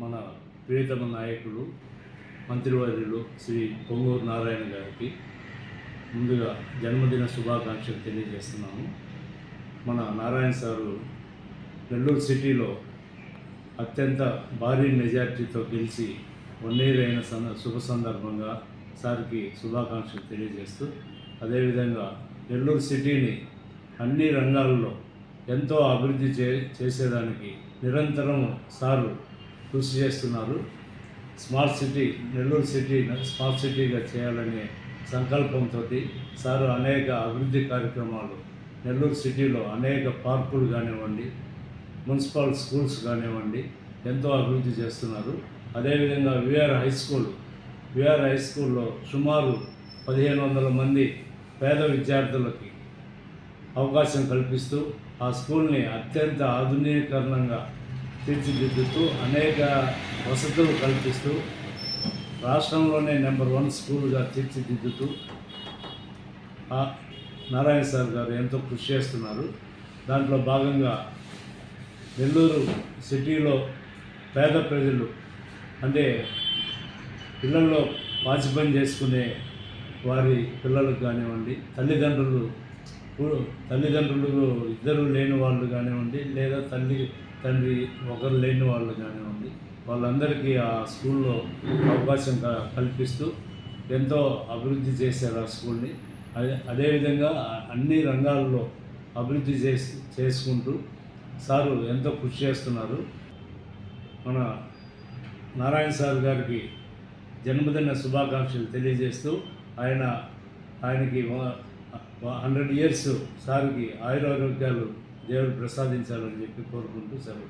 మన ప్రియతమ నాయకుడు మంత్రివర్యులు శ్రీ పొంగూరు నారాయణ గారికి ముందుగా జన్మదిన శుభాకాంక్షలు తెలియజేస్తున్నాము. మన నారాయణ సారు నెల్లూరు సిటీలో అత్యంత భారీ మెజార్టీతో గెలిచి వన్ ఇయర్ అయిన సంద శుభ సందర్భంగా సార్కి శుభాకాంక్షలు తెలియజేస్తూ అదేవిధంగా నెల్లూరు సిటీని అన్ని రంగాల్లో ఎంతో అభివృద్ధి చే చేసేదానికి నిరంతరం సారు కృషి చేస్తున్నారు. Smart city Nellore city smart సిటీగా చేయాలనే సంకల్పంతో సారు అనేక అభివృద్ధి కార్యక్రమాలు నెల్లూరు సిటీలో అనేక పార్కులు కానివ్వండి మున్సిపల్ స్కూల్స్ కానివ్వండి ఎంతో అభివృద్ధి చేస్తున్నారు. అదేవిధంగా VR high school VR high స్కూల్లో సుమారు పదిహేను వందల మంది పేద విద్యార్థులకి అవకాశం కల్పిస్తూ ఆ స్కూల్ని అత్యంత ఆధునీకరణంగా తీర్చిదిద్దుతూ అనేక వసతులు కల్పిస్తూ రాష్ట్రంలోనే నెంబర్ వన్ స్కూల్గా తీర్చిదిద్దుతూ నారాయణ సార్ గారు ఎంతో కృషి చేస్తున్నారు. దాంట్లో భాగంగా నెల్లూరు సిటీలో పేద ప్రజలు అంటే పిల్లల్లో పాచిపని చేసుకునే వారి పిల్లలకు కానివ్వండి తల్లిదండ్రులు తల్లిదండ్రులు ఇద్దరు లేని వాళ్ళు కానివ్వండి లేదా తల్లి తండ్రి ఒకరు లేని వాళ్ళు కానివ్వండి వాళ్ళందరికీ ఆ స్కూల్లో అవకాశం క- కల్పిస్తూ ఎంతో అభివృద్ధి చేశారు ఆ స్కూల్ని. అదే అదేవిధంగా అన్ని రంగాల్లో అభివృద్ధి చేసి చేసుకుంటూ సారు ఎంతో కృషి చేస్తున్నారు. మన నారాయణ సార్ గారికి జన్మదిన శుభాకాంక్షలు తెలియజేస్తూ ఆయన ఆయనకి హండ్రెడ్ ఇయర్స్ సార్కి ఆయురారోగ్యాలు దేవుడు ప్రసాదించాలని చెప్పి కోరుకుంటూ సెలవు